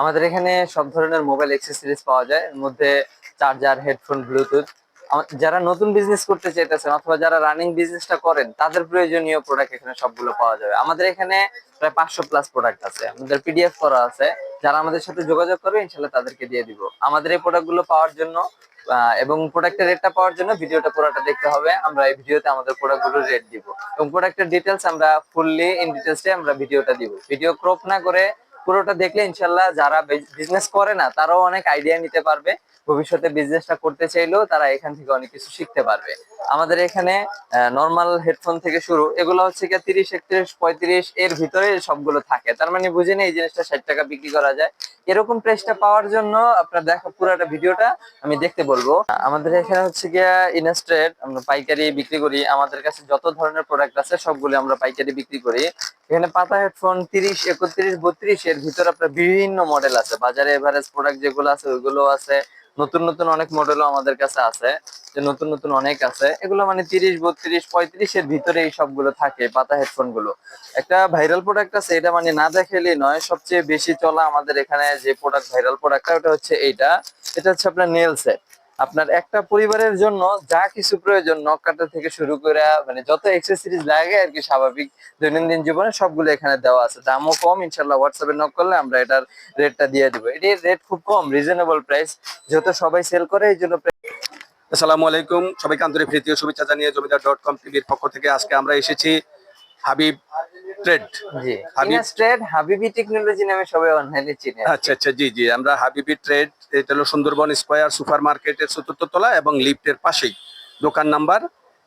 আমাদের এখানে সব ধরনের মোবাইল অ্যাক্সেসরিজ পাওয়া যায়। এর মধ্যে চার্জার হেডফোন ব্লুটুথ যারা নতুন বিজনেস করতে চাইতেছেন অথবা যারা রানিং বিজনেসটা করেন, তাদের প্রয়োজনীয় প্রোডাক্ট এখানে সবগুলো পাওয়া যাবে। আমাদের এখানে প্রায় পাঁচশো প্লাস প্রোডাক্ট আছে। আমাদের পিডিএফ করা আছে। যারা আমাদের সাথে যোগাযোগ করবে ইনশাল্লাহ তাদেরকে দিয়ে দিব। আমাদের এই প্রোডাক্টগুলো পাওয়ার জন্য এবং প্রোডাক্টের রেটটা পাওয়ার জন্য ভিডিওটা পুরোটা দেখতে হবে। আমরা এই ভিডিওতে আমাদের প্রোডাক্টগুলো রেট দিব। এবং প্রোডাক্টের ডিটেলস আমরা ফুললি ইন ডিটেলসে আমরা ভিডিওটা দিব। ভিডিও ক্রপ না করে পুরোটা দেখলে ইনশাল্লাহ যারা বিজনেস করে না তারাও অনেক আইডিয়া নিতে পারবে। ভবিষ্যতে বিজনেসটা করতে চাইলেও তারা এখান থেকে অনেক কিছু শিখতে পারবে। আমাদের এখানে নর্মাল হেডফোন থেকে শুরু, এগুলো হচ্ছে কি তিরিশ, একত্রিশ, পঁয়ত্রিশ, এর ভিতরে সবগুলো থাকে। তার মানে বুঝে এই জিনিসটা ষাট টাকা বিক্রি করা যায়। এরকম প্রাইসটা পাওয়ার জন্য আপনার দেখা, পুরোটা ভিডিওটা আমি দেখতে বলব। আমাদের এখানে হচ্ছে গিয়া ইনস্ট্রেট আমরা পাইকারি বিক্রি করি। আমাদের কাছে যত ধরনের প্রোডাক্ট আছে, সবগুলো আমরা পাইকারি বিক্রি করি। এখানে পাতা হেডফোন তিরিশ, একত্রিশ, বত্রিশ, এর ভিতরে আপনার বিভিন্ন মডেল আছে। বাজারে এভারেজ প্রোডাক্ট যেগুলো আছে, ওইগুলো আছে। নতুন নতুন অনেক মডেলও আমাদের কাছে আছে, যে নতুন নতুন অনেক আছে। এগুলো মানে তিরিশ, বত্রিশ পঁয়ত্রিশের ভিতরে এই সবগুলো থাকে, পাতা হেডফোনগুলো একটা ভাইরাল প্রোডাক্ট আছে, এটা মানে না দেখেলে নয়, সবচেয়ে বেশি চলা আমাদের এখানে যে প্রোডাক্ট ভাইরাল প্রোডাক্টটা ওটা হচ্ছে এইটা। এটা হচ্ছে আপনার নেল সেট আপনার একটা পরিবারের জন্য যা কিছু প্রয়োজন নখ কাটা থেকে শুরু করে মানে যত এক্সেসরিজ লাগে আর কি স্বাভাবিক দৈনন্দিন জীবনে সবগুলো এখানে দেওয়া আছে। দামও কম ইনশাল্লাহ হোয়াটসঅ্যাপে নক করলে আমরা এটার রেটটা দিয়ে দিব। এটির রেট খুব কম রিজনেবল প্রাইস যেহেতু সবাই সেল করে, এই জন্য আসসালামু আলাইকুম। সবাইকে আন্তরিক প্রীতি ও শুভেচ্ছা জানিয়ে জমিদার ডট কম টিভির পক্ষ থেকে আজকে আমরা এসেছি হাবিব ট্রেড জি। হাবিব- ইনস্ট্রেট হাবিবি টেকনোলজি নামে সবাই অনলাইনে চিনে। আচ্ছা আচ্ছা জি জি। আমরা হাবিবি ট্রেড এটা হলো সুন্দরবন স্কোয়ার সুপার মার্কেটের চতুর্থ তলা এবং লিফটের পাশেই। দোকান নাম্বার?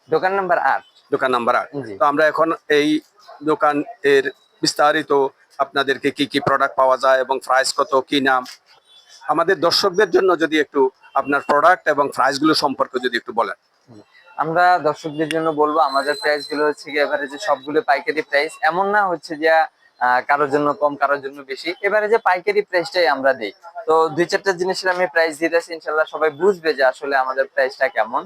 দোকান নাম্বার আট। দোকান নাম্বার আট। তো আমরা এখন এই দোকান এর বিস্তারিত আপনাদেরকে কি কি প্রোডাক্ট পাওয়া যায় এবং প্রাইস কত কি নাম? আমাদের দর্শকদের জন্য যদি একটু আপনার প্রোডাক্ট এবং প্রাইসগুলো সম্পর্কে যদি একটু বলেন। আমরা দর্শকদের জন্য বলব আমাদের প্রাইসগুলো হচ্ছে কি এবারে এভারেজে সবগুলো পাইকারি প্রাইস এমন না হচ্ছে যে কারোর জন্য কম কারোর জন্য বেশি। এবারে যে পাইকারি প্রাইসটাই আমরা দিই। তো দুই চারটা জিনিসের আমি প্রাইস দিতেছি ইনশাল্লাহ সবাই বুঝবে যে আসলে আমাদের প্রাইসটা কেমন।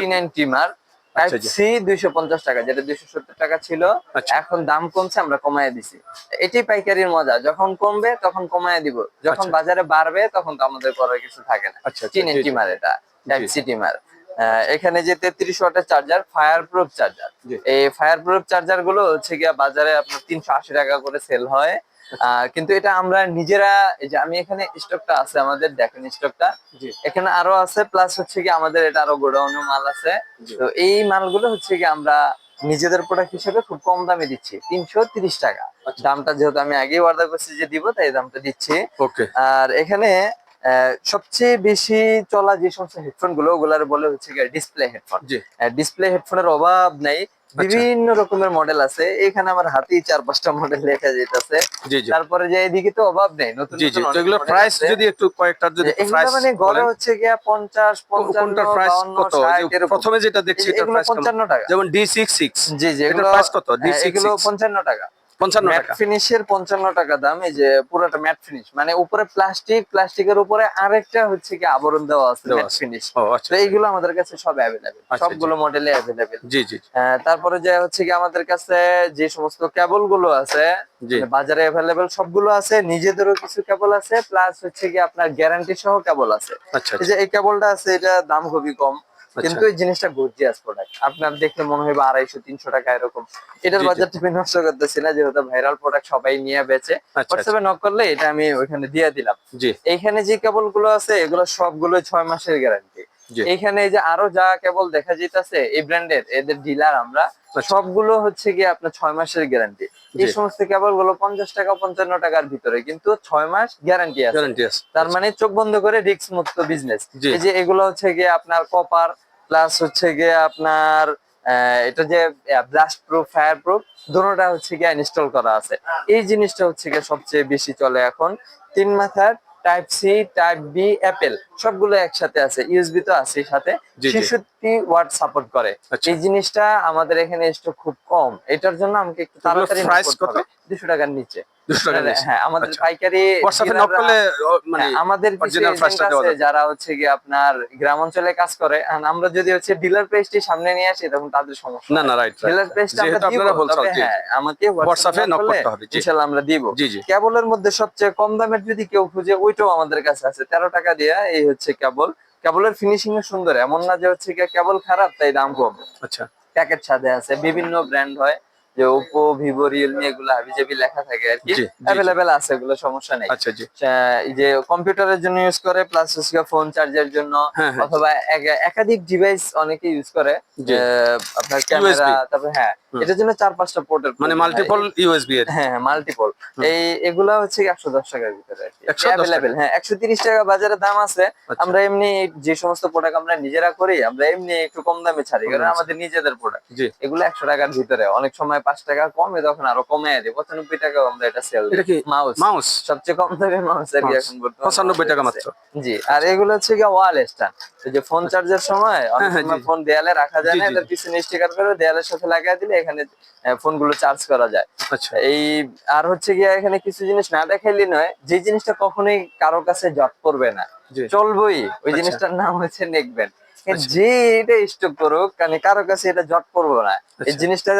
টি নাইন টিমার টাইপ আচ্ছা। সি দুইশো পঞ্চাশ টাকা যেটা দুইশো সত্তর টাকা ছিল। আচ্ছা। এখন দাম কমছে আমরা কমায় দিছি। এটাই পাইকারির মজা। যখন কমবে তখন কমায় দিব। যখন আচ্ছা। বাজারে বাড়বে তখন তো আমাদের করার কিছু থাকে না। টি নাইন। টিমার এটা টাইপ সি টিমার এখানে যে তেত্রিশ ওয়াটের চার্জার ফায়ার প্রুফ চার্জার এই ফায়ার প্রুফ চার্জারগুলো হচ্ছে গিয়া বাজারে আপনার তিনশো আশি টাকা করে সেল হয়। কিন্তু এটা আমরা নিজেরা এই যে আমি এখানে স্টকটা আছে আমাদের দেখেন স্টকটা। এখানে আরও আছে প্লাস হচ্ছে কি আমাদের এটা আরও গোডাউনে মাল আছে। তো এই মালগুলো হচ্ছে কি আমরা নিজেদের প্রোডাক্ট হিসেবে খুব কম দামে দিচ্ছি তিনশো তিরিশ টাকা। আচ্ছা। দামটা যেহেতু আমি আগেই অর্ডার করছি যে দিব তাই দামটা দিচ্ছি। আর এখানে সবচেয়ে বেশি চলা যে সমস্ত হেডফোনগুলো ওগুলার বলে হচ্ছে ডিসপ্লে হেডফোন ডিসপ্লে হেডফোনের অভাব নেই। বিভিন্ন রকমের মডেল আছে। এখানে আমার হাতেই চার পাঁচটা মডেল লেখা যেতেছে তারপরে যে এদিকে তো অভাব নেই নতুন model প্রাইস যদি একটু কয়েকটা যদি প্রাইস মানে গড়ে হচ্ছে গিয়া পঞ্চাশ পঞ্চান্ন কোনটার প্রাইস কত? প্রথমে যেটা দেখছি প্রাইস পঞ্চান্ন টাকা। যেমন D six six G G এগুলো প্রাইস কত? ডি হ্যাঁ, এগুলো পঞ্চান্ন টাকা। পঞ্চান্ন ম্যাট টাকা। ফিনিশের পঞ্চান্ন টাকা দাম এই যে পুরোটা ম্যাট ফিনিশ মানে উপরে প্লাস্টিক প্লাস্টিকের উপরে আরেকটা হচ্ছে কি আবরণ দেওয়া আছে ম্যাট ফিনিশ ও আচ্ছা তো এইগুলো আমাদের কাছে সব অ্যাভেলেবেল আচ্ছা, সবগুলো মডেলে অ্যাভেলেবেল জি জি তারপরে যে হচ্ছে কি আমাদের কাছে যে সমস্ত কেবলগুলো আছে মানে বাজারে অ্যাভেলেবেল সবগুলো আছে নিজেদেরও কিছু কেবল আছে প্লাস হচ্ছে কি আপনার গ্যারান্টি সহ কেবল আছে। আচ্ছা এই যে এই কেবলটা আছে এটা দাম খুবই কম। আচ্ছা। কিন্তু এই জিনিসটা গর্জিয়াস প্রোডাক্ট আপনার দেখলে মনে হয় আড়াইশো তিনশো টাকা এরকম। এটার বাজার তুমি বাজারটা আমি নষ্ট করতেছি না যেহেতু ভাইরাল প্রোডাক্ট সবাই নিয়ে বেচে। আচ্ছা হোয়াটসঅ্যাপে নক করলে এটা আমি ওইখানে দিয়ে দিলাম। জি। এইখানে যে কেবলগুলো আছে এগুলো সবগুলো ছয় মাসের গ্যারান্টি এখানে যে আরও যা কেবল দেখা যেতেছে এই ব্র্যান্ডের এদের ডিলার আমরা আচ্ছা। সবগুলো হচ্ছে গিয়ে আপনার ছয় মাসের গ্যারান্টি এই সমস্ত কেবলগুলো পঞ্চাশ টাকা পঞ্চান্ন টাকার ভিতরে কিন্তু ছয় মাস গ্যারান্টি আছে। তার মানে চোখ বন্ধ করে রিস্ক মুক্ত বিজনেস এই যে এগুলো হচ্ছে গিয়ে আপনার কপার প্লাস হচ্ছে গিয়ে আপনার এটা যে ব্লাস্ট প্রুফ ফায়ার প্রুফ দুটোটা হচ্ছে গিয়ে ইনস্টল করা আছে। এই জিনিসটা হচ্ছে গিয়ে সবচেয়ে বেশি চলে এখন। তিন মাথার type C type B Apple সবগুলো একসাথে আছে ইউএসবি তো আছে সাথে। ছেষট্টি ওয়াট সাপোর্ট করে আচ্ছা। এই জিনিসটা আমাদের এখানে স্টক খুব কম এটার জন্য আমাকে একটু তাড়াতাড়ি price কত? দুশো টাকার নিচে টাকা হ্যাঁ আমাদের আচ্ছা। পাইকারি হোয়াটসঅ্যাপে নক করলে মানে হ্যাঁ, আমাদের দেওয়া যাবে। যারা হচ্ছে কি আপনার গ্রাম অঞ্চলে কাজ করে আমরা যদি হচ্ছে ডিলার সামনে নিয়ে আসি তখন তাদের সমস্যা। না না রাইট ডিলার পেজটা আমরা দিব আপনারা হোলসেল হ্যাঁ আমাকে হোয়াটসঅ্যাপে হোয়াটসঅ্যাপে নক করতে হবে, ইনশাআল্লাহ আমরা দিব। জি জি। কেবলের মধ্যে সবচেয়ে কম দামের যদি কেউ খুঁজে ওইটাও আমাদের কাছে আছে। তেরো টাকা দিয়ে এই হচ্ছে কেবল। কেবলের ফিনিশিং ও সুন্দর এমন না যে হচ্ছে কেবল খারাপ তাই দাম কম। আচ্ছা। প্যাকেট সাথে আছে বিভিন্ন ব্র্যান্ড হয়। যে ওপো ভিভো রিয়েলমি এগুলো হাবিজাবি লেখা থাকে আর কি। অ্যাভেলেবেল আছে এগুলো সমস্যা নেই আচ্ছা জি যে কম্পিউটারের জন্য ইউজ করে প্লাস হচ্ছে ফোন চার্জের জন্য হ্যাঁ, হ্যাঁ। অথবা একাধিক ডিভাইস অনেকে ইউজ করে যে আপনার ক্যামেরা তারপর হ্যাঁ। এটার জন্য চার পাঁচটা পোর্টের মানে মাল্টিপল ইউএসবি এর? হ্যাঁ মাল্টিপল এই এগুলা হচ্ছে একশো দশ টাকার ভিতরে কি। 110 টাকা? অ্যাভেলেবেল হ্যাঁ একশো তিরিশ টাকা বাজারে দাম আছে। আচ্ছা। আমরা এমনি যে সমস্ত প্রোডাক্ট আমরা নিজেরা করি আমরা এমনি একটু কম দামে ছাড়ি কারণ আমাদের নিজেদের প্রোডাক্ট জি। এগুলো একশো টাকার ভিতরে। অনেক সময় পাঁচ টাকা কমে তখন আরও কমে দিই। পঁচানব্বই টাকাও আমরা এটা সেল এটা কি মাউস মাউস সবচেয়ে কম দামে মাউস আর কি এখন বর্তমানে 95 টাকা মাত্র। জি আর এগুলো হচ্ছে গিয়ে ওয়াল স্ট্যান্ড যে ফোন চার্জের সময় অনেক হ্যাঁ, হ্যাঁ, সময় ফোন দেয়ালে রাখা যায় না এটা। পিছনে স্টিকার করে দেয়ালের সাথে লাগিয়ে দিলে এখানে ফোনগুলো চার্জ করা যায় আচ্ছা এই আর হচ্ছে গিয়ে এখানে কিছু জিনিস না দেখাইলে নয় যে জিনিসটা কখনোই কারও কাছে জট করবে না চলবই ওই আচ্ছা। জিনিসটার নাম হচ্ছে নেকবেন। যে এটা স্টক করুক মানে কারও কাছে এটা জট করব না। এই আচ্ছা। জিনিসটা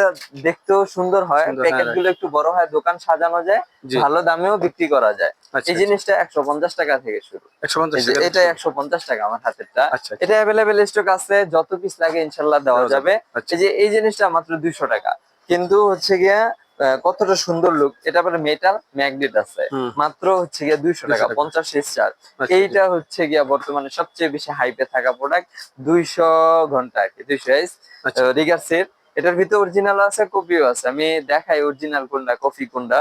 দেখতেও সুন্দর হয় প্যাকেট হ্যাঁ, গুলো একটু বড় হয় দোকান সাজানো যায় ভালো দামেও বিক্রি করা যায়। আচ্ছা এই জিনিসটা একশো পঞ্চাশ টাকা থেকে শুরু। এটা একশো পঞ্চাশ টাকা আমার হাতেরটা। আচ্ছা, আচ্ছা। এটা অ্যাভেলেবেল স্টক আছে যত পিস লাগে ইনশাল্লাহ দেওয়া যাবে। আচ্ছা। এই যে এই জিনিসটা মাত্র দুইশো টাকা। কিন্তু হচ্ছে গিয়া কতটা সুন্দর লুক এটা আবার মেটাল ম্যাগনেট আছে। মাত্র হচ্ছে গিয়া দুইশো টাকা। পঞ্চাশ স্টার আচ্ছা, এইটা হচ্ছে গিয়া বর্তমানে সবচেয়ে বেশি হাইপে থাকা প্রোডাক্ট দুইশো ঘণ্টা আর কি দুইশো এস আচ্ছা। এটার ভিতরে অরিজিনাল আছে কপিও আছে। আমি দেখাই অরিজিনাল কোনটা কপি কোনটা।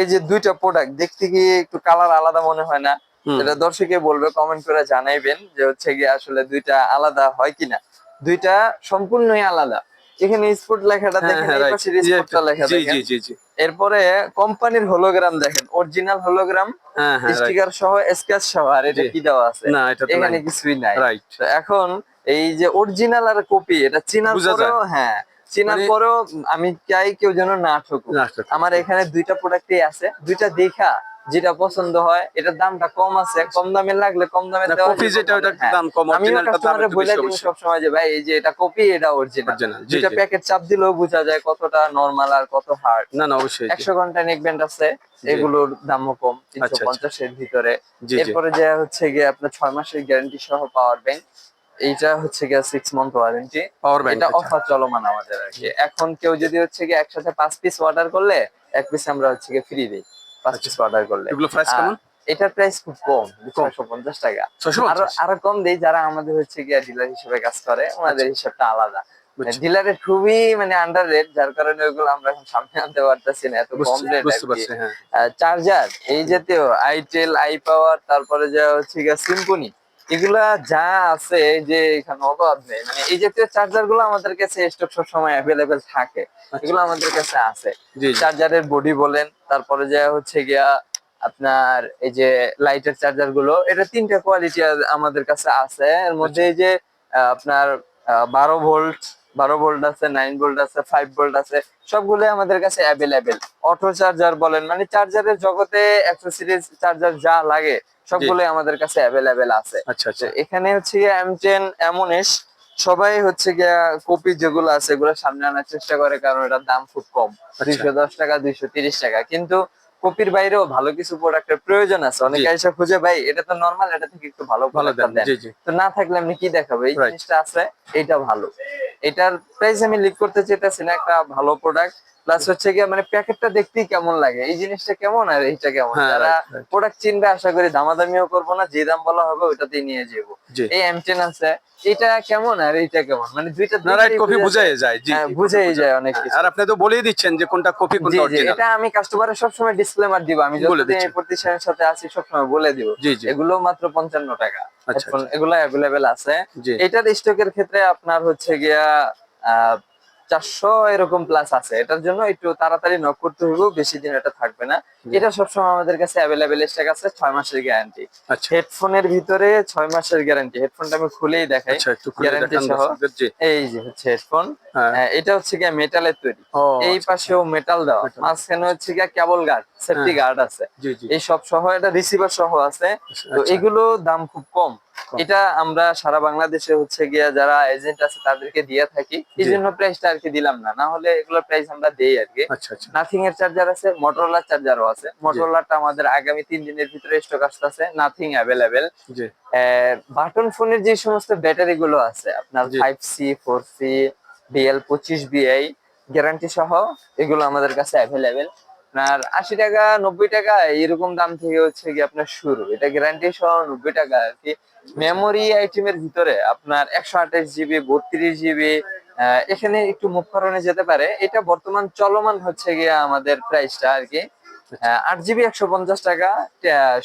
এই যে দুইটা প্রোডাক্ট দেখতে গিয়ে একটু কালার আলাদা মনে হয় না? এটা দর্শকে বলবে কমেন্ট করে জানাইবেন যে হচ্ছে গিয়ে আসলে দুইটা আলাদা হয় কিনা। দুইটা সম্পূর্ণই আলাদা। এখানে স্পোর্ট লেখাটা হ্যাঁ দেখেন হ্যাঁ এই পাশে স্পোর্টটা লেখা দেখেন। জি জি জি। এরপরে কোম্পানির হোলোগ্রাম দেখেন অরিজিনাল হোলোগ্রাম. স্টিকার সহ স্কেচ সহ আর এটা কি দেওয়া আছে? না এটা তো এখানে কিছুই নাই। রাইট এখন এই যে অরিজিনাল আর কপি এটা চিনার পরেও হ্যাঁ চিনার মানে- পরেও আমি চাই কেউ যেন না ঠকুক। না, ঠিক। আমার এখানে দুইটা প্রোডাক্টই আছে দুইটা দেখা যেটা পছন্দ হয় এটার দামটা কম আছে। কম দামে লাগলে কম দামে কপি যেটা কম ওটা হ্যাঁ। দাম কম অরিজিনালটা দাম একটু বলে বেশি দিই অবশ্যই। সবসময় যে ভাই এই যে এটা কপি এটা অরিজিনাল জি। প্যাকেট চাপ দিলেও বোঝা যায় কতটা নরমাল আর কত হার্ড না না অবশ্যই জি। একশো ঘণ্টা নেক ব্যান্ড আছে এগুলোর দামও কম তিনশো আচ্ছা, আচ্ছা। ভিতরে। এরপরে যে হচ্ছে গিয়ে আপনার ছয় মাসের গ্যারান্টি সহ পাওয়ার ব্যাংক এইটা হচ্ছে গিয়ে six month warranty power bank এটা অফার চলমান আমাদের আর কি। এখন কেউ যদি হচ্ছে গিয়ে একসাথে পাঁচ পিস অর্ডার করলে এক পিস আমরা হচ্ছে গিয়ে ফ্রি দিই। পাঁচ পিস অর্ডার করলে। এগুলো প্রাইস কেমন? এটার প্রাইস খুব কম ছয়শো পঞ্চাশ টাকা। আরও আরও কম দেই যারা আমাদের হচ্ছে গিয়া ডিলার হিসেবে কাজ করে ওনাদের হিসাবটা আলাদা। ডিলারের খুবই মানে আন্ডার রেট যার কারণে ওইগুলো আমরা এখন সামনে আনতে পারতেছি না এত কম রেট বুঝতে হ্যাঁ। চার্জার এই জাতীয় আইটেল আই পাওয়ার তারপরে যা হচ্ছে গিয়ে সিম্পনি এগুলা যা আছে এই যে এখানে অভাব নেই। মানে এই জাতীয় চার্জারগুলো আমাদের কাছে স্টক সবসময় অ্যাভেলেবেল থাকে। এগুলো আমাদের কাছে আছে। আচ্ছা। চার্জারের বডি বলেন তারপরে যা হচ্ছে গিয়া আপনার এই যে লাইটের চার্জারগুলো এটা তিনটা কোয়ালিটি আমাদের কাছে আছে। এর মধ্যে এই যে আপনার বারো ভোল্ট বারো ভোল্ট আছে নাইন ভোল্ট আছে ফাইভ ভোল্ট আছে সবগুলো আমাদের কাছে অ্যাভেলেবেল অটো চার্জার বলেন মানে চার্জারের জগতে অ্যাক্সেসরিজ চার্জার যা লাগে সবগুলোই আমাদের কাছে অ্যাভেলেবেল আছে। আচ্ছা আচ্ছা। এখানে হচ্ছে গিয়ে এম টেন এমনিস সবাই হচ্ছে গিয়া কপি যেগুলো আছে এগুলো সামনে আনার চেষ্টা করে কারণ এটার দাম খুব কম। আচ্ছা। দুইশো দশ টাকা দুইশো তিরিশ টাকা। কিন্তু কপির বাইরেও ভালো কিছু প্রোডাক্টের প্রয়োজন আছে। অনেকে এসে খুঁজে ভাই এটা তো নর্মাল এটা থেকে একটু ভালো ভালো তো না থাকলে আপনি কি দেখাবো? এই জিনিসটা আছে এটা ভালো। এটার প্রাইস আমি লিক করতে চাইতেছি না একটা ভালো প্রোডাক্ট প্লাস হচ্ছে গিয়ে মানে প্যাকেটটা দেখতেই কেমন লাগে। এই জিনিসটা কেমন আর এইটা কেমন? হ্যাঁ, যারা. প্রোডাক্ট চিনবে আশা করি দামাদামিও করব না যে দাম বলা হবে ওইটাতেই নিয়ে যাব। এই এম টেন আছে এটা কেমন আর এইটা কেমন? মানে দুইটা না রাইট দুইটাই কপি বুঝাই যায়। জি হ্যাঁ, বুঝেই যায় অনেক কিছু। আর আপনি তো বলেই দিচ্ছেন যে কোনটা কপি কোনটা অরিজিনাল এটা আমি কাস্টমারের সবসময় ডিসক্লেমার দিব। আমি যতদিন এই প্রতিষ্ঠানের সাথে আছি সবসময় বলে দিব। এগুলো মাত্র পঞ্চান্ন টাকা। আচ্ছা, Headphone এগুলো অ্যাভেলেবেল আছে। এটার স্টকের ক্ষেত্রে আপনার হচ্ছে গিয়া আহ, চারশো এরকম প্লাস আছে। এটার জন্য একটু তাড়াতাড়ি নক করতে হইব বেশি দিন এটা থাকবে না। এটা সবসময় আমাদের কাছে অ্যাভেলেবেল স্টক আছে ছয় মাসের গ্যারান্টি আচ্ছা। হেডফোনের ভিতরে ছয় মাসের গ্যারান্টি হেডফোনটা আমি খুলেই দেখাই। আচ্ছা গ্যারান্টি সহ। এই যে হচ্ছে হেডফোন। হ্যাঁ। এটা হচ্ছে গিয়ে মেটালের তৈরি। এই আচ্ছা, পাশেও মেটাল দেওয়া। মাঝখানে হচ্ছে গিয়ে কেবল গার্ড সেফটি হ্যাঁ। গার্ড আছে। এই সব সহ এটা রিসিভার সহ আছে। তো আচ্ছা, এগুলো দাম খুব কম। এটা আমরা সারা বাংলাদেশে হচ্ছে গিয়া যারা এজেন্ট আছে তাদেরকে দিয়ে থাকি। এই। জন্য প্রাইসটা আর কি দিলাম না। না হলে এগুলোর প্রাইস আমরা দেই আর কি। আচ্ছা আচ্ছা। নাথিং এর চার্জার আছে মোটরোলার চার্জারও আছে। মোটরোলারটা আমাদের আগামী তিন দিনের ভিতরে স্টক আসতেছে। নাথিং অ্যাভেলেবেল বাটন ফোনের যে সমস্ত ব্যাটারি গুলো আছে আপনার five C four C BL পঁচিশ বিআই গ্যারান্টি সহ এগুলো আমাদের কাছে অ্যাভেলেবেল আপনার আশি টাকা নব্বই টাকা এরকম দাম থেকে হচ্ছে কি আপনার শুরু। এটা গ্যারান্টি সহ নব্বই টাকা আর কি। মেমোরি আইটেমের ভিতরে আপনার একশো আঠাশ জিবি বত্রিশ জিবি এখানে একটু মুখ কারণে যেতে পারে। এটা বর্তমান চলমান হচ্ছে গিয়ে আমাদের প্রাইসটা আর কি। আট জিবি একশো পঞ্চাশ টাকা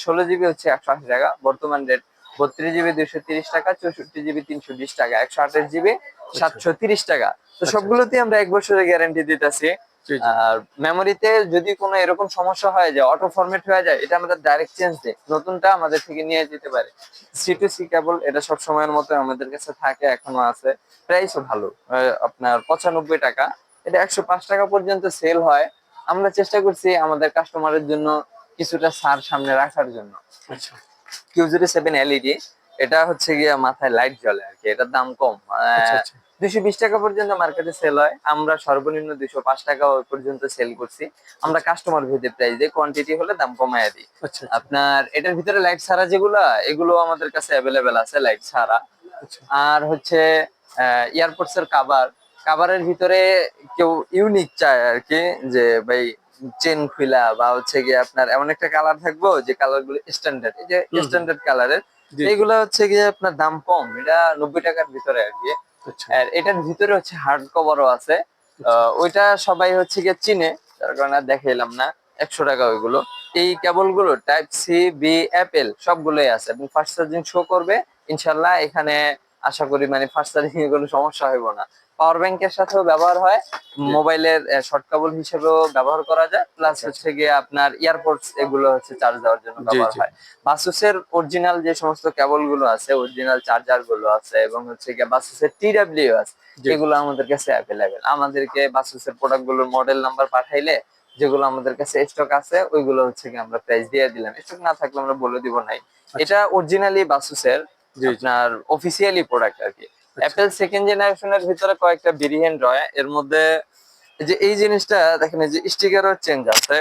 ষোলো জিবি হচ্ছে একশো আশি টাকা। বর্তমান রেট বত্রিশ জিবি দুইশো তিরিশ টাকা চৌষট্টি জিবি তিনশো বিশ টাকা। একশো আঠাশ জিবি সাতশো তিরিশ টাকা। তো আচ্ছা। সবগুলোতে আমরা এক বছরের গ্যারান্টি দিতেছি। আর মেমোরিতে যদি কোনো এরকম সমস্যা হয় যে অটো ফরম্যাট হয়ে যায় এটা আমাদের ডাইরেক্ট চেঞ্জ দেয়। নতুনটা আমাদের থেকে নিয়ে যেতে পারে। সি টু সি কেবল এটা সব সময়ের মতো আমাদের কাছে থাকে এখনও আছে। প্রাইসও ভালো আপনার পঁচানব্বই টাকা। এটা একশো পাঁচ টাকা পর্যন্ত সেল হয়। আমরা চেষ্টা করছি আমাদের কাস্টমারের জন্য কিছুটা ছাড় সামনে রাখার জন্য। আচ্ছা। কিউ জিরো সেভেন এলইডি এটা হচ্ছে গিয়ে মাথায় লাইট জ্বলে আর কি এটার দাম কম। আচ্ছা আচ্ছা দুইশো বিশ টাকা পর্যন্ত মার্কেটে সেল হয়। আমরা সর্বনিম্ন দুইশো পাঁচ টাকা পর্যন্ত সেল করছি। আমরা কাস্টমার ভেদে প্রাইস দিই কোয়ান্টিটি হলে দাম কমায় দিই। আচ্ছা আপনার এটার ভিতরে লাইট ছাড়া যেগুলো এগুলো আমাদের কাছে অ্যাভেলেবেল আছে লাইট ছাড়া আচ্ছা। আর হচ্ছে এয়ারপোর্টস এর কাভার কাভারের ভিতরে কেউ ইউনিক চায় আর কি যে ভাই চেন খুলা বা হচ্ছে গিয়ে আপনার এমন একটা কালার থাকব যে কালারগুলো স্ট্যান্ডার্ড এই যে স্ট্যান্ডার্ড কালারের জি। এইগুলো হচ্ছে গিয়ে আপনার দাম কম। এটা নব্বই টাকার ভিতরে আর কি। আচ্ছা আর এটার ভিতরে হচ্ছে হার্ড কভারও আছে আহ, ওইটা সবাই হচ্ছে গিয়ে চিনে তার কারণে আর দেখাইলাম না। একশো টাকা ওইগুলো। এই কেবলগুলো টাইপ সি বি অ্যাপেল সবগুলোই আছে। এবং ফার্স্ট চার্জিং শো করবে। ইনশাল্লাহ এখানে আশা করি মানে ফার্স্ট চার্জিং এ কোনো সমস্যা হইব না। পাওয়ার ব্যাংকের সাথেও ব্যবহার হয়। মোবাইলের শর্ট কেবল হিসেবেও ব্যবহার করা যায়। প্লাস হচ্ছে গিয়ে আপনার ইয়ারপোর্টস এগুলো হচ্ছে চার্জ দেওয়ার জন্য ব্যবহার হয়। বাসুসের অরিজিনাল যে সমস্ত কেবলগুলো আছে অরিজিনাল চার্জারগুলো আছে এবং হচ্ছে গিয়ে বাসুসের টিডাব্লিউ আছে। এগুলো আমাদের কাছে অ্যাভেলেবেল আমাদেরকে বাসুসের প্রোডাক্টগুলোর মডেল নাম্বার পাঠাইলে যেগুলো আমাদের কাছে স্টক আছে ওইগুলো হচ্ছে কি আমরা প্রাইস দিয়ে দিলাম। স্টক না থাকলে আমরা বলে দিব নাই। এটা অরিজিনালি বাসুসের। আপনার অফিসিয়ালি প্রোডাক্ট আর কি। অ্যাপেল সেকেন্ড জেনারেশনের ভিতরে কয়েকটা ভেরিয়েন্ট রয়। এর মধ্যে এই যে এই জিনিসটা দেখেন এই যে স্টিকারও চেঞ্জ আছে।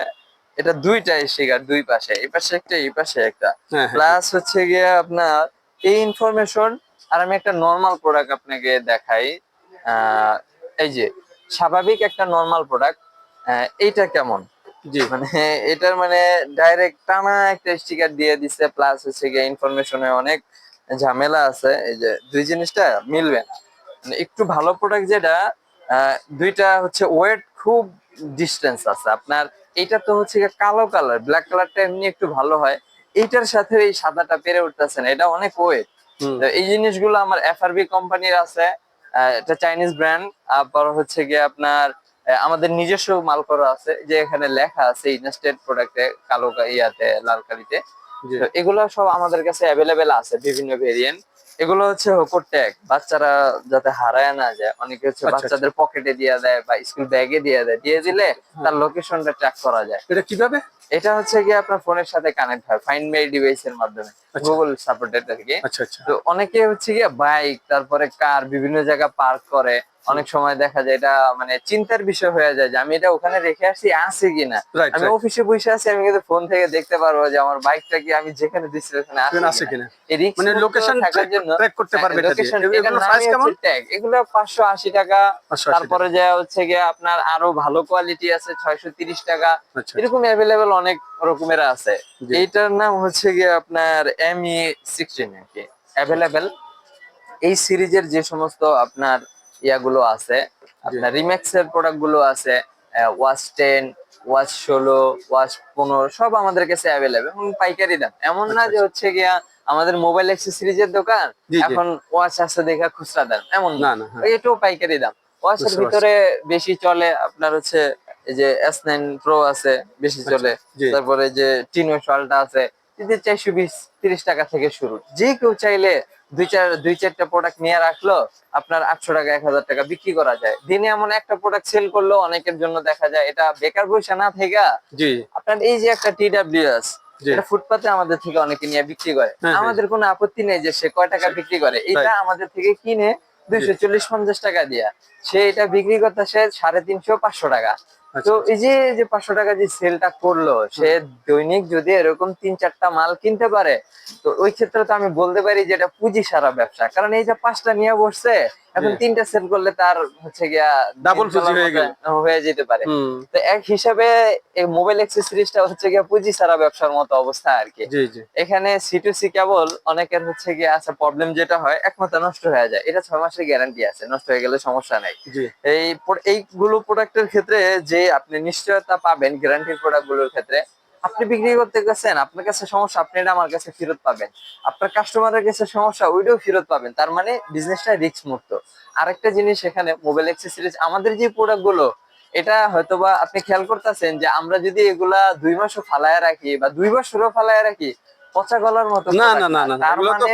এটা দুইটা স্টিকার দুই পাশে। এই পাশে একটা এই পাশে একটা। হ্যাঁ হ্যাঁ। প্লাস হচ্ছে গিয়ে আপনার এই ইনফরমেশন আর আমি একটা নর্মাল প্রোডাক্ট আপনাকে দেখাই। এই যে স্বাভাবিক একটা নর্মাল প্রোডাক্ট এইটা কেমন? জি। মানে এটার মানে ডাইরেক্ট টানা একটা স্টিকার দিয়ে দিছে। প্লাস হচ্ছে গিয়ে ইনফরমেশনে অনেক ঝামেলা আছে এই যে দুই জিনিসটা মিলবে না। মানে একটু ভালো প্রোডাক্ট যেটা দুইটা হচ্ছে ওয়েট খুব ডিস্টেন্স আছে। আপনার এটা তো হচ্ছে কালো কালার ব্ল্যাক কালারটা এমনি একটু ভালো হয়। এইটার সাথে এই সাদাটা পেরে উঠতেছে না এটা অনেক ওয়েট এই জিনিসগুলো আমার এফআরবি কোম্পানির আছে এটা চাইনিজ ব্র্যান্ড তারপর হচ্ছে গিয়ে আপনার আমাদের নিজস্ব মাল করা আছে যে এখানে লেখা আছে ইনস্টেড প্রোডাক্টে কালো ইয়াতে লাল কালিতে। এগুলো সব আমাদের কাছে অ্যাভেলেবেল আছে বিভিন্ন ভেরিয়েন্ট এগুলো হচ্ছে হোকর ট্যাগ বাচ্চারা যাতে হারায় না যায়। অনেকে হচ্ছে আচ্ছা, বাচ্চাদের পকেটে দিয়ে দেয় বা স্কুল ব্যাগে দিয়ে দেয়। দিয়ে দিলে তার লোকেশনটা ট্র্যাক করা যায়। এটা কীভাবে? এটা হচ্ছে গিয়ে আপনার ফোনের সাথে কানেক্ট হয় ফাইন্ড মাই ডিভাইস এর মাধ্যমে আচ্ছা। গুগল সাপোর্টেড আর কি আচ্ছা আচ্ছা। তো অনেকে হচ্ছে গিয়ে বাইক তারপরে কার বিভিন্ন জায়গা পার্ক করে। অনেক সময় দেখা যায় এটা মানে চিন্তার বিষয় হয়ে যায় যে আমি এটা ওখানে রেখে আসি আছে কিনা? আমি অফিসে বসে আছি আমি কিন্তু ফোন থেকে দেখতে পারব যে আমার বাইকটা কি আমি যেখানে দিচ্ছি ওখানে আছে কিনা। মানে লোকেশন থাকার জন্য ট্র্যাক করতে পারবে লোকেশন এগুলো প্রাইস কেমন? ট্যাগ এগুলো পাঁচশো আশি টাকা। তারপরে যা হচ্ছে গিয়ে আপনার আরও ভালো কোয়ালিটি আছে ছয়শো তিরিশ টাকা। আচ্ছা এরকম অ্যাভেলেবেল অনেক রকমের আছে। এইটার নাম হচ্ছে গিয়ে আপনার এমই সিক্সটিন আর কি। অ্যাভেলেবেল এই সিরিজের যে সমস্ত আপনার ইয়াগুলো আছে আপনার প্রোডাক্টগুলো আছে ওয়াচ টেন ওয়াচ ষোলো ওয়াচ পনেরো সব আমাদের কাছে অ্যাভেলেবেল এবং পাইকারি দাম। এমন না যে হচ্ছে গিয়া আমাদের মোবাইল অ্যাক্সেসরিজের দোকান। এখন ওয়াচ আছে দেখা খুচরা দাম। এমন না। না না হ্যাঁ। এটাও পাইকারি দাম। ওয়াচের ভিতরে বেশি চলে আপনার হচ্ছে এই যে এস নাইন প্রো আছে বেশি চলে। আচ্ছা, তারপরে যে টিনো শালটা আছে যদি চারশো বিশ তিরিশ টাকা থেকে শুরু। যে কেউ চাইলে দুই চার দুই চারটা প্রোডাক্ট নিয়ে রাখল আপনার আটশো টাকা এক হাজার টাকা বিক্রি করা যায়। দিনে এমন একটা প্রোডাক্ট সেল করল অনেকের জন্য দেখা যায় এটা বেকার পয়সা না থেকে জি। আপনার এই যে একটা টি ডাব্লিউএস জি। এটা ফুটপাতে আমাদের থেকে অনেকে নিয়ে বিক্রি করে। হ্যাঁ, হ্যাঁ। আমাদের কোনো আপত্তি নেই যে সে কয় টাকা বিক্রি করে। এটা আমাদের থেকে কিনে দুইশো চল্লিশ পঞ্চাশ টাকা দিয়া। সে এটা বিক্রি করতেছে সাড়ে তিনশো পাঁচশো টাকা। আচ্ছা, তো এই যে যে পাঁচশো টাকা যে সেলটা করল সে দৈনিক যদি এরকম তিন চারটা মাল কিনতে পারে তো ওই ক্ষেত্রে তো আমি বলতে পারি যে এটা পুঁজি সারা ব্যবসা। কারণ এই যে পাঁচটা নিয়ে বসছে এখন তিনটা সেল করলে তার হচ্ছে গিয়া দিন পুঁজি হয়ে গেল। হয়ে যেতে পারে। তো এক হিসাবে এই মোবাইল অ্যাক্সেসরিজটা হচ্ছে গিয়ে পুঁজি সারা ব্যবসার মতো অবস্থা আর কি। এখানে সি টু সি কেবল অনেকের হচ্ছে গিয়ে আছে প্রবলেম যেটা হয় এক মাথা নষ্ট হয়ে যায়। এটা ছয় মাসের গ্যারান্টি আছে নষ্ট হয়ে গেলে সমস্যা নাই। এই এইগুলো প্রোডাক্টের ক্ষেত্রে যে আপনি নিশ্চয়তা পাবেন গ্যারান্টির প্রোডাক্টগুলোর ক্ষেত্রে আপনি বিক্রি করতে গেছেন আপনার কাছে সমস্যা আপনি এটা আমার কাছে ফেরত পাবেন। আপনার কাস্টমারের কাছে সমস্যা ওইটাও ফেরত পাবেন। তার মানে বিজনেসটা রিস্ক মুক্ত। আরেকটা জিনিস এখানে মোবাইল অ্যাক্সেসরিজ আমাদের যে প্রোডাক্টগুলো এটা হয়তোবা আপনি খেয়াল করতেছেন যে আমরা যদি এগুলা দুই মাসও ফালায় রাখি বা দুই বছরও ফালায় রাখি পচা গলার মতো না না না না তার মানে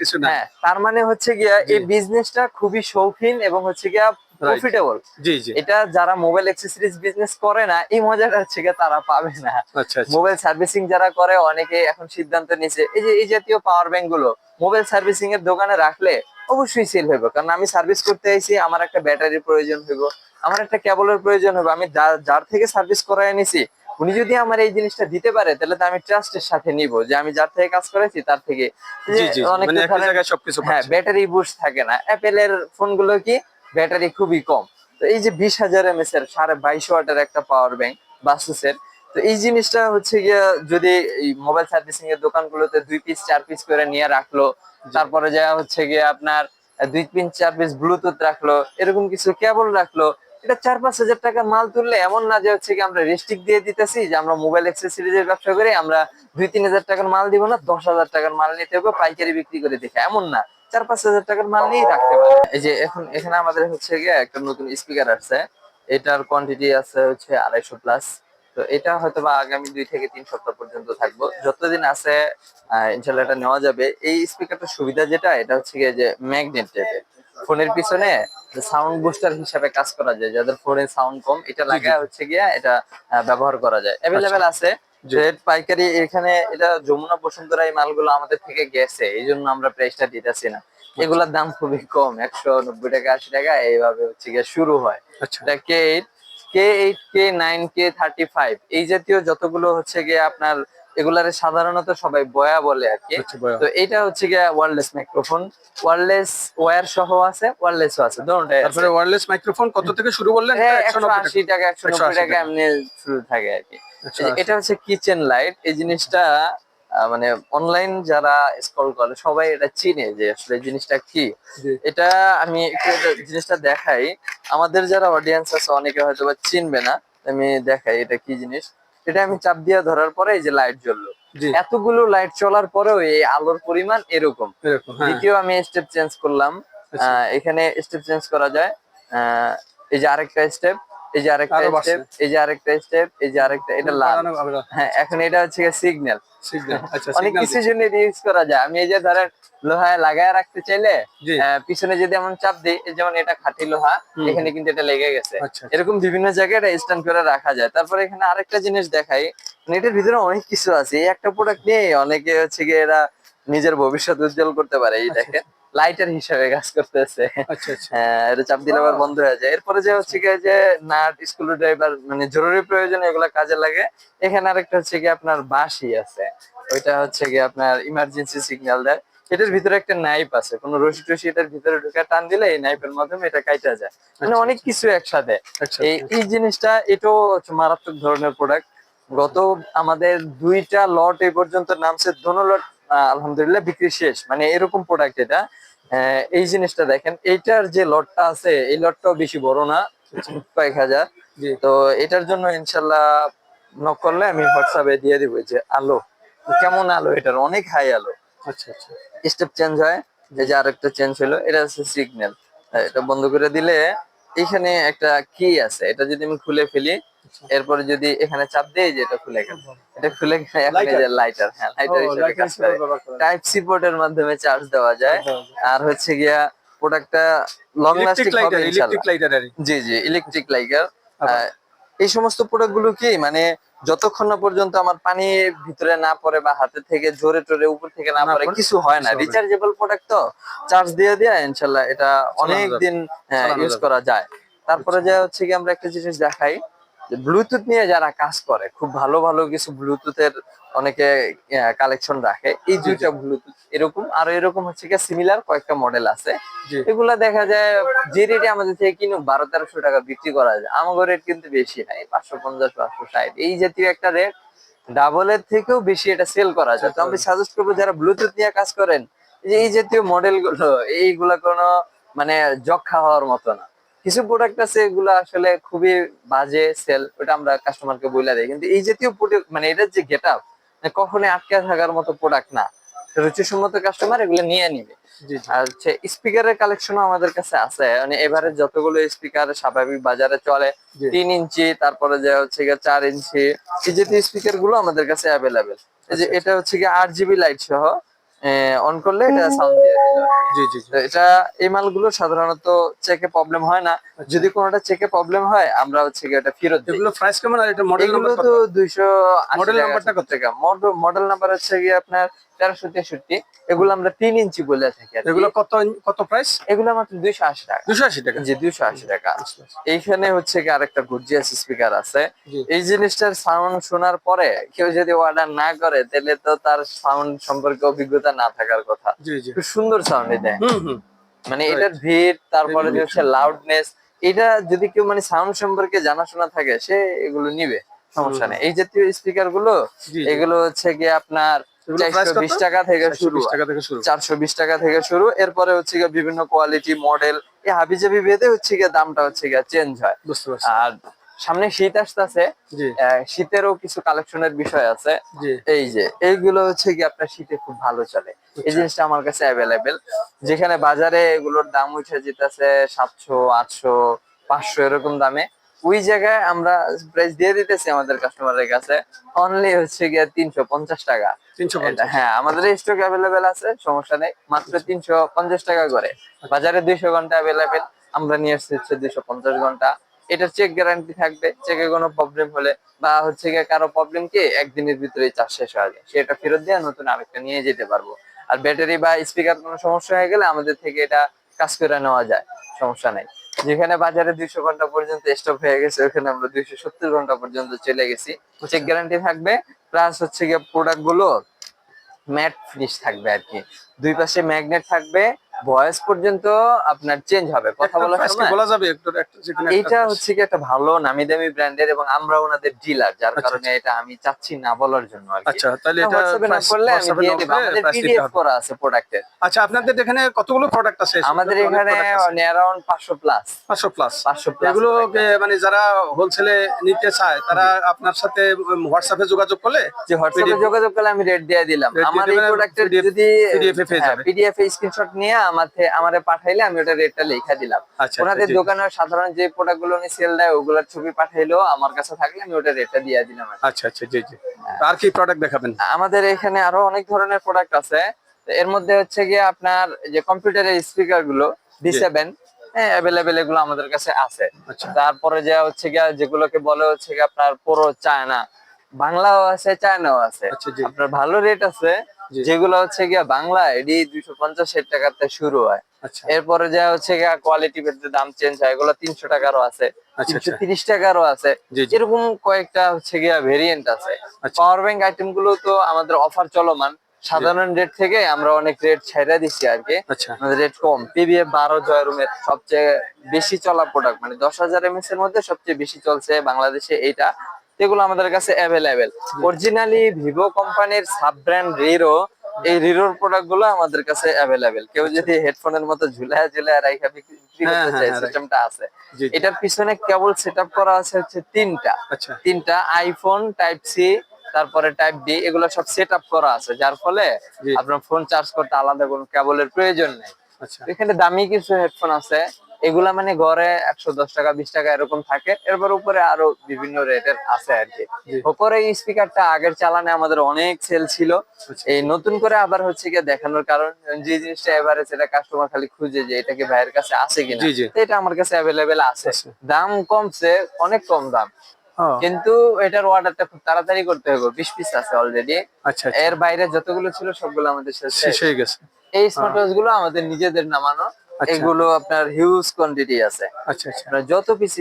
কিছু না। হ্যাঁ তার মানে হচ্ছে গিয়া এই বিজনেসটা খুবই শৌখিন এবং হচ্ছে গিয়া প্রফিটেবল জি জি। এটা যারা মোবাইল অ্যাক্সেসরিজ বিজনেস করে না এই মজাটা হচ্ছে তারা পাবে না। আচ্ছা আচ্ছা। মোবাইল সার্ভিসিং যারা করে অনেকে এখন সিদ্ধান্ত নিছে এই যে এই জাতীয় পাওয়ার ব্যাংকগুলো মোবাইল সার্ভিসিং এর দোকানে রাখলে অবশ্যই সেল হইব। কারণ আমি সার্ভিস করতে আইছি আমার একটা ব্যাটারির প্রয়োজন হইব আমার একটা কেবলের প্রয়োজন হবে আমি যার- থেকে সার্ভিস করাই নিছি উনি যদি আমার এই জিনিসটা দিতে পারে তাহলে তো আমি ট্রাস্টের সাথে নিব যে আমি যার থেকে কাজ করেছি তার থেকে। অনেক মানে জায়গায় সবকিছু হ্যাঁ ব্যাটারি বুস্ট থাকে না। অ্যাপেল এর ফোনগুলো কি ব্যাটারি খুবই কম। তো এই যে বিশ হাজার এমএস এর সাড়ে বাইশ ওয়াটের একটা পাওয়ার ব্যাংক বাসুসের তো এই জিনিসটা হচ্ছে গিয়া যদি এই মোবাইল সার্ভিসিং এর দোকানগুলোতে দুই পিস চার পিস করে নিয়ে রাখল তারপরে যা হচ্ছে গিয়ে আপনার দুই পিস চার পিস ব্লুটুথ রাখল এরকম কিছু কেবল রাখল এটা চার পাঁচ হাজার টাকার মাল তুললে এমন না যে হচ্ছে কি আমরা রেস্ট্রিক্ট দিয়ে দিতেছি যে আমরা মোবাইল অ্যাক্সেসরিজের ব্যবসা করে আমরা দুই তিন হাজার টাকার মাল দিব না দশ হাজার টাকার মাল নিতে হবে পাইকারি বিক্রি করে দেখে এমন না। চার পাঁচ হাজার টাকার মাল নিয়েই রাখতে পারে। এই যে এখন এখানে আমাদের হচ্ছে গিয়ে একটা নতুন স্পিকার আসছে। এটার কোয়ান্টিটি আছে হচ্ছে আড়াইশো প্লাস তো এটা হয়তো বা আগামী দুই থেকে তিন সপ্তাহ পর্যন্ত থাকব। যতদিন আছে ইনশাল্লাহ এটা নেওয়া যাবে। এই স্পিকারটার সুবিধা যেটা এটা হচ্ছে গিয়ে যে ম্যাগনেট টাইপের ফোনের পিছনে সাউন্ড বুস্টার হিসাবে কাজ করা যায় যাদের ফোনের সাউন্ড কম এটা লাগায় হচ্ছে গিয়া এটা ব্যবহার করা যায়। অ্যাভেলেবেল আছে। জি। রেড পাইকারি এখানে এটা যমুনা বসুন্ধরা এই মালগুলো আমাদের থেকে গেছে এই জন্য আমরা প্রাইসটা দিতেছি না। এগুলোর দাম খুবই কম একশো নব্বই টাকা আশি টাকা এইভাবে হচ্ছে গিয়ে শুরু হয়। এটা K eight K eight K nine K thirty five এই জাতীয় যতগুলো হচ্ছে গিয়ে আপনার এগুলারে সাধারণত সবাই বয়া বলে আর কি। আচ্ছা তো এটা হচ্ছে গিয়ে ওয়্যারলেস মাইক্রোফোন ওয়্যারলেস ওয়্যার সহ আছে ওয়্যারলেসও আছে দুটোটাই আছে। তারপরে ওয়্যারলেস মাইক্রোফোন কত থেকে শুরু বললেন? হ্যাঁ, একশো একশো নব্বই আশি টাকা একশো নব্বই টাকা টাকা। এমনি শুরু থাকে আর কি। এটা হচ্ছে কিচেন লাইট এই জিনিসটা মানে অনলাইন যারা স্ক্রল করে সবাই এটা চিনে যে আসলে জিনিসটা কি। এটা আমি একটু জিনিসটা দেখাই। আমাদের যারা অডিয়েন্স আছে অনেকে হয়তো বা চিনবে না। আমি দেখাই এটা কি জিনিস। এটা আমি চাপ দিয়ে ধরার পরে এই যে লাইট জ্বললো। এতগুলো লাইট চলার পরেও এই আলোর পরিমাণ এরকম। হ্যাঁ। দ্বিতীয় আমি স্টেপ চেঞ্জ করলাম। আচ্ছা। এখানে স্টেপ চেঞ্জ করা যায়। আহ, এই যে আরেকটা স্টেপ এই যে আরেকটা স্টেপ এই যে আরেকটা স্টেপ এই যে আরেকটা এটা লাল। হ্যাঁ এখন এটা হচ্ছে সিগন্যাল আচ্ছা অনেক signal কিছু দিচ্ছে। জন্য ইউজ করা যায়। আমি এই যে ধরেন লোহায় লাগায় রাখতে চাইলে পিছনে যদি এমন চাপ দিই যেমন এটা খাঁটি লোহা এখানে কিন্তু এটা লেগে গেছে। আচ্ছা এরকম বিভিন্ন জায়গায় এটা স্ট্যান্ড করে রাখা যায়। তারপরে এখানে আরেকটা জিনিস দেখাই। মানে এটার ভিতরে অনেক কিছু আছে। এই একটা প্রোডাক্ট নিয়ে অনেকে হচ্ছে গিয়ে এরা নিজের ভবিষ্যৎ উজ্জ্বল করতে পারে এই দেখেন। লাইটার হিসাবে কাজ করতেছে। আচ্ছা আচ্ছা। হ্যাঁ, এটা চাপ দিলে আবার বন্ধ হয়ে যায়। এরপরে যে হচ্ছে গিয়ে যে নাট স্ক্রু ড্রাইভার মানে জরুরি প্রয়োজনে এগুলা কাজে লাগে এখানে আরেকটা হচ্ছে কি আপনার বাঁশি আছে। ওইটা হচ্ছে কি আপনার ইমার্জেন্সি সিগন্যাল দেয়। এটার ভিতরে একটা নাইফ আছে। কোনো রশি টসি এটার ভিতরে ঢুকে টান দিলে এই নাইফের মাধ্যমে এটা কাইটা যায়। মানে আচ্ছা, অনেক কিছু একসাথে। এই এই জিনিসটা এটাও হচ্ছে মারাত্মক ধরনের প্রোডাক্ট গত আমাদের দুইটা লট এই পর্যন্ত নামছে। দোনো লট আলহামদুলিল্লাহ বিক্রি শেষ। মানে এরকম প্রোডাক্ট এটা। এই জিনিসটা দেখেন এইটার যে লটটা আছে এই লটটাও বেশি বড় না কয়েক হাজার। তো এটার জন্য ইনশাল্লাহ নক করলে আমি হোয়াটসঅ্যাপে দিয়ে দিব যে আলো। কেমন আলো এটার? অনেক হাই আলো। আচ্ছা আচ্ছা। স্টেপ চেঞ্জ হয়। এই যে আরেকটা চেঞ্জ হলো এটা হচ্ছে সিগন্যাল এটা বন্ধ করে দিলে এখানে একটা কি আছে এটা যদি আমি খুলে ফেলি আচ্ছা। এরপরে যদি এখানে চাপ দিয়ে যে এটা খুলে গেল। এটা খুলে গেলে লাইটার হ্যাঁ লাইটার হিসেবে কাজ করে। টাইপ সি পোর্টের মাধ্যমে চার্জ দেওয়া যায়। আর হচ্ছে গিয়া প্রোডাক্টটা লং লাস্টিং হবে লাইটার ইলেকট্রিক লাইটার জি জি ইলেকট্রিক লাইটার? এই সমস্ত প্রোডাক্টগুলো কি মানে যতক্ষণ না পর্যন্ত আমার পানি ভিতরে না পড়ে বা হাতে থেকে জোরে টোরে উপর থেকে না পড়ে কিছু হয় না। রিচার্জেবল প্রোডাক্ট তো চার্জ দিয়ে দিয়ে ইনশাল্লাহ এটা অনেক। দিন ইউজ করা যায় তারপরে যা হচ্ছে কি আমরা একটা জিনিস দেখাই ব্লুটুথ নিয়ে যারা কাজ করে খুব ভালো ভালো কিছু ব্লুটুথের অনেকে কালেকশন রাখে। এই দুইটা ব্লুটুথ এরকম। আর এরকম হচ্ছে কি সিমিলার কয়েকটা মডেল আছে। এগুলা দেখা যায় যে রেটে আমাদের থেকে কিনুক বারো তেরোশো টাকা বিক্রি করা যায়। আমাদের রেট কিন্তু বেশি নাই পাঁচশো পঞ্চাশ পাঁচশো ষাট। এই জাতীয় একটা রেট ডাবলের থেকেও বেশি এটা সেল করা যায়। তো আমি সাজেস্ট করব যারা ব্লুটুথ নিয়ে কাজ করেন যে এই জাতীয় মডেলগুলো এইগুলা কোনো মানে যক্ষা হওয়ার মতো না। কিছু প্রোডাক্ট আছে এগুলো আসলে খুবই বাজে সেল ওটা আমরা কাস্টমারকে বলে দেয় কিন্তু এই জাতীয় মানে এটার যে গেট আপ কখনোই আটকে থাকার মতো প্রোডাক্ট না। রুচিসম্মত কাস্টমার এগুলো নিয়ে নিবে। আর হচ্ছে স্পিকারের কালেকশনও আমাদের কাছে আছে। মানে এবারে যতগুলো স্পিকার স্বাভাবিক বাজারে চলে তিন ইঞ্চি তারপরে যে হচ্ছে গিয়ে চার ইঞ্চি এই যে স্পিকারগুলো আমাদের কাছে অ্যাভেলেবেল এই যে এটা হচ্ছে গিয়ে আট জিবি লাইট সহ অন করলে এটা সাউন্ড দিয়ে দিল। জি জি এটা এই মালগুলো সাধারণত চেকে প্রবলেম হয় না। যদি কোনোটা চেকে প্রবলেম হয় আমরা হচ্ছে কি এটা ফেরত দিই। এগুলো প্রাইস কেমন আর এটা মডেল নাম্বার তো দুইশো মডেল নাম্বারটা কত? টাকা মডেল নাম্বার হচ্ছে কি আপনার তেরোশো তেষট্টি এগুলো আমরা তিন ইঞ্চি বলে থাকি এগুলো কত কত প্রাইস এগুলো মাত্র দুইশো আশি টাকা। দুশো আশি টাকা? জি দুইশো আশি টাকা। এইখানে হচ্ছে কি আরেকটা গর্জিয়াস স্পিকার আছে। এই জিনিসটার সাউন্ড শোনার পরে কেউ যদি অর্ডার না করে তাহলে তো তার সাউন্ড সম্পর্কে অভিজ্ঞতা না থাকার কথা। খুব সুন্দর সাউন্ড হুম মানে এটার ভিড় তারপরে হচ্ছে লাউডনেস এটা যদি কেউ মানে সাউন্ড সম্পর্কে জানাশোনা থাকে সে এগুলো নিবে সমস্যা নেই। এই জাতীয় স্পিকারগুলো। এগুলো হচ্ছে গিয়ে আপনার বিশ টাকা থেকে শুরু টাকা থেকে শুরু। চারশো বিশ টাকা থেকে শুরু। এরপরে হচ্ছে গিয়ে বিভিন্ন কোয়ালিটি মডেল এই হাবিজাবি ভেদে হচ্ছে গিয়ে দামটা হচ্ছে গিয়ে চেঞ্জ হয়। বুঝতে পারছি। আর সামনে শীত আসতেছে। শীতেরও কিছু কালেকশনের বিষয় আছে। এই যে এইগুলো হচ্ছে কি আপনার শীতে খুব ভালো চলে। এই জিনিসটা আমার কাছে অ্যাভেলেবেল যেখানে বাজারে এগুলোর দাম উঠে যেতেছে সাতশো আটশো পাঁচশো এরকম দামে। ওই জায়গায় আমরা প্রাইস দিয়ে দিতেছি আমাদের কাস্টমারের কাছে। অনলি হচ্ছে গিয়ে তিনশো পঞ্চাশ টাকা। এটা হ্যাঁ আমাদের স্টক অ্যাভেলেবেল আছে সমস্যা নেই। মাত্র তিনশো পঞ্চাশ টাকা করে। বাজারে দুইশো ঘণ্টা অ্যাভেলেবেল আমরা নিয়ে আসছি হচ্ছে দুইশো পঞ্চাশ ঘণ্টা। এটার চেক গ্যারান্টি থাকবে চেকে কোনো প্রবলেম হলে বা হচ্ছে গিয়ে কারও প্রবলেম কি একদিনের ভিতরে চার্জ শেষ হয়ে যায়। সেটা ফেরত দিয়ে নতুন আরেকটা নিয়ে যেতে পারব। আর ব্যাটারি বা স্পিকার কোনো সমস্যা হয়ে গেলে আমাদের থেকে এটা কাজ করে নেওয়া যায় সমস্যা নাই। যেখানে বাজারে দুইশো ঘণ্টা পর্যন্ত স্টপ হয়ে গেছে ওখানে আমরা দুইশো সত্তর ঘণ্টা পর্যন্ত চলে গেছি। চেক গ্যারান্টি থাকবে। প্লাস হচ্ছে গিয়ে প্রোডাক্টগুলো ম্যাট ফিনিশ থাকবে আর কি। দুই পাশে ম্যাগনেট থাকবে ভয়েস পর্যন্ত আপনার চেঞ্জ হবে। কথা বলার সময় বলা যাবে? একটু একটা যেখানে এটা হচ্ছে কি একটা ভালো নামি দামি ব্র্যান্ডের এবং আমরা ওনাদের ডিলার যার আচ্ছা, কারণে এটা আমি চাচ্ছি না বলার জন্য আর কি। আচ্ছা তাহলে এটা না করলে আমি দিয়ে দেব। আমাদের পিডিএফ করা আছে প্রোডাক্টের আচ্ছা আপনাদের এখানে কতগুলো প্রোডাক্ট আছে? আমাদের এখানে অ্যারাউন্ড পাঁচশো প্লাস পাঁচশো প্লাস পাঁচশো প্লাস এগুলো মানে যারা হোলসেলে নিতে চায় তারা আপনার সাথে হোয়াটসঅ্যাপে যোগাযোগ করলে যে হোয়াটসঅ্যাপে যোগাযোগ করলে আমি রেট দিয়ে দিলাম। আমার এই প্রোডাক্টের যদি PDF এ যাবে। পিডিএফ এ স্ক্রিনশট নিয়ে আমাকে আমারে পাঠাইলে আমি ওটা রেটটা লেখা দিলাম। আচ্ছা, ওনাদের দোকানে সাধারণ যে প্রোডাক্ট উনি সেল দেয় ওগুলোর ছবি পাঠাইলেও আমার কাছে থাকলে আমি ওটা রেটটা দিয়ে দিলাম আর কি। আচ্ছা আচ্ছা জি জি। আর কি প্রোডাক্ট দেখাবেন? আমাদের এখানে আরও অনেক ধরনের প্রোডাক্ট আছে। এর মধ্যে হচ্ছে গিয়ে আপনার যে কম্পিউটারের স্পিকারগুলো ডি সেভেন হ্যাঁ অ্যাভেলেবেল এগুলো আমাদের কাছে আছে। আচ্ছা। তারপরে যে হচ্ছে গিয়ে যেগুলোকে বলে হচ্ছে গিয়ে আপনার পুরো চায়না বাংলাও আছে চায়নাও আছে। আচ্ছা আপনার ভালো রেট আছে যেগুলো হচ্ছে গিয়া বাংলা এডি দুইশো পঞ্চাশ ষাট টাকাতে শুরু হয়। আচ্ছা। এরপরে যা হচ্ছে গিয়া কোয়ালিটি ভেদে দাম চেঞ্জ হয় এগুলো তিনশো টাকারও আছে আচ্ছা, তিনশো। তিরিশ টাকারও আছে। এরকম কয়েকটা হচ্ছে গিয়া ভেরিয়েন্ট আছে। পাওয়ার ব্যাংক আইটেমগুলো তো আমাদের অফার চলমান। সাধারণ রেট থেকে আমরা অনেক রেট ছেড়ে দিচ্ছি আর কি। আমাদের রেট কম। পিবিএফ বারো জয় রুমের সবচেয়ে বেশি চলা প্রোডাক্ট মানে দশ হাজার এমএস এর মধ্যে সবচেয়ে বেশি চলছে বাংলাদেশে এইটা। এগুলো আমাদের কাছে অ্যাভেলেবেল অরিজিনালি ভিভো কোম্পানির সাব ব্র্যান্ড রিরো এই রিরোর প্রোডাক্টগুলো আমাদের কাছে অ্যাভেলেবেল কেউ যদি হেডফোনের মতো ঝুলায় ঝুলায় রাইখা বিক্রি বিক্রি হ্যাঁ, করতে হ্যাঁ, চায় হ্যাঁ, সিস্টেমটা আছে। জি জি। এটার পিছনে কেবল সেট করা আছে হচ্ছে তিনটা। আচ্ছা। তিনটা আইফোন টাইপ সি তারপরে টাইপ ডি এগুলো সব সেট করা আছে। যার ফলে আপনার ফোন চার্জ করতে আলাদা কোনো কেবলের প্রয়োজন নেই। আচ্ছা। এখানে দামি কিছু হেডফোন আছে। এগুলা মানে গড়ে একশো দশ টাকা বিশ টাকা এরকম থাকে। এরপর উপরে আরও বিভিন্ন রেটের আছে আর কি। জি। উপরে এই স্পিকারটা আগের চালানে আমাদের অনেক সেল ছিল। আচ্ছা। এই নতুন করে আবার হচ্ছে গিয়ে দেখানোর কারণ যে জিনিসটা এবারে সেটা কাস্টমার খালি খুঁজে যে এটা কি ভাইয়ের কাছে আছে কিনা। এটা আমার কাছে অ্যাভেলেবেল আছে। আছে। দাম কমছে অনেক কম দাম। কিন্তু এটার অর্ডারটা খুব তাড়াতাড়ি করতে হবে। বিশ পিস আছে অলরেডি আচ্ছা আচ্ছা। এর বাইরে যতগুলো ছিল সবগুলো আমাদের শেষ হয়ে গেছে। এই স্মার্ট ওয়াচগুলো আমাদের নিজেদের নামানো। আচ্ছা। এগুলো আপনার হিউজ কোয়ান্টিটি আছে। আচ্ছা আচ্ছা। যত পিস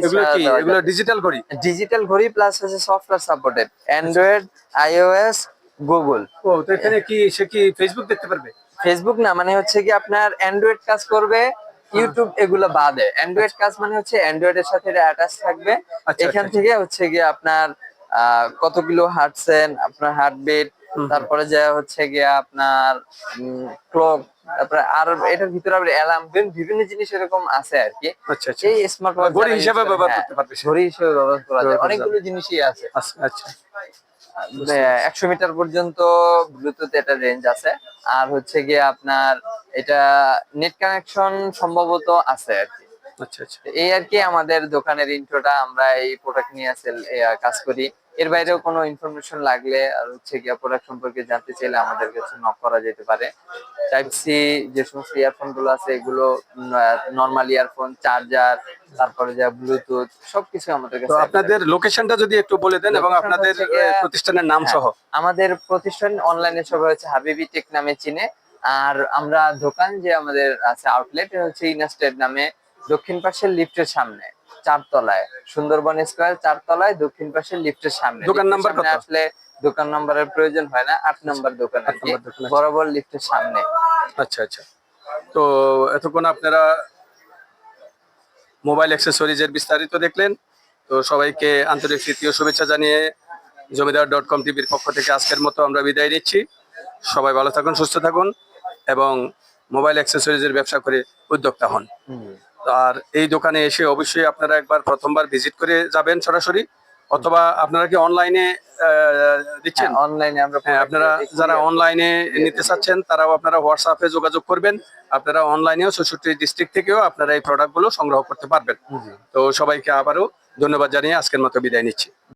এগুলো ডিজিটাল ঘড়ি? ডিজিটাল ঘড়ি প্লাস হচ্ছে software supported Android iOS Google ও তো এখানে কি সে কি ফেসবুক দেখতে পারবে? ফেসবুক না মানে হচ্ছে কি আপনার অ্যান্ড্রয়েড কাজ করবে ইউটিউব এগুলো বাদে। অ্যান্ড্রয়েড কাজ মানে হচ্ছে অ্যান্ড্রয়েড এর সাথে এটা অ্যাটাচ থাকবে। আচ্ছা, এখান আচ্ছা। থেকে হচ্ছে গিয়ে আপনার কত কিলো হাঁটছেন আপনার হার্টবিট। তারপরে যা হচ্ছে গিয়ে আপনার ক্লক তারপরে আর এটার ভিতরে আবার অ্যালার্ম বিভিন্ন জিনিস এরকম আছে আর কি। আচ্ছা আচ্ছা। এই স্মার্ট ওয়াচ ঘড়ি হিসেবে ব্যবহার করতে পারবে ঘড়ি হিসেবে ব্যবহার করা যায় অনেকগুলো জিনিসই আছে। আচ্ছা আচ্ছা। একশো মিটার পর্যন্ত ব্লুটুথ এটা রেঞ্জ আছে। আর হচ্ছে গিয়ে আপনার এটা নেট কানেকশন সম্ভবত আছে আর কি। আচ্ছা আচ্ছা। এই আর কি আমাদের দোকানের ইন্ট্রোটা আমরা এই প্রোডাক্ট নিয়ে কাজ করি। এর বাইরেও কোনো ইনফরমেশন লাগলে আর হচ্ছে গিয়ে প্রোডাক্ট সম্পর্কে জানতে চাইলে আমাদের কাছে নক করা যেতে পারে। টাইপ সি যে সমস্ত ইয়ারফোনগুলো আছে এগুলো নর্মাল ইয়ারফোন চার্জার তারপরে যা ব্লুটুথ সবকিছু আমাদের কাছে আপনাদের লোকেশনটা যদি একটু বলে দেন এবং আপনাদের প্রতিষ্ঠানের নাম সহ। আমাদের প্রতিষ্ঠান অনলাইনে সবাই হচ্ছে হাবিবি টেক নামে চিনে। আর আমরা দোকান যে আমাদের আছে আউটলেট হচ্ছে ইনাস্টেড নামে দক্ষিণ পাশের লিফটের সামনে। চারতলায় সুন্দরবন স্কোয়ার চারতলায় দক্ষিণ পাশের লিফটের সামনে। দোকান নাম্বার কত? আসলে দোকান নাম্বারের প্রয়োজন হয় না আট নাম্বার দোকান। বরাবর লিফটের সামনে। আচ্ছা আচ্ছা। তো এতক্ষণ আপনারা মোবাইল অ্যাক্সেসরিজের বিস্তারিত দেখলেন। তো সবাইকে আন্তরিক তৃতীয় শুভেচ্ছা জানিয়ে জমিদার ডট কম টিভির পক্ষ থেকে আজকের মতো আমরা বিদায় নিচ্ছি। সবাই ভালো থাকুন সুস্থ থাকুন এবং মোবাইল অ্যাক্সেসরিজের ব্যবসা করে উদ্যোক্তা হন। আর এই দোকানে এসে অবশ্যই আপনারা একবার প্রথমবার ভিজিট করে যাবেন সরাসরি অথবা আপনারা কি অনলাইনে দিচ্ছেন? অনলাইনে আমরা হ্যাঁ আপনারা যারা অনলাইনে নিতে চাচ্ছেন তারাও আপনারা হোয়াটসঅ্যাপে যোগাযোগ করবেন। আপনারা অনলাইনেও চৌষট্টি ডিস্ট্রিক্ট থেকেও আপনারা এই প্রোডাক্টগুলো সংগ্রহ করতে পারবেন। তো সবাইকে আবারও ধন্যবাদ জানিয়ে আজকের মতো বিদায় নিচ্ছি।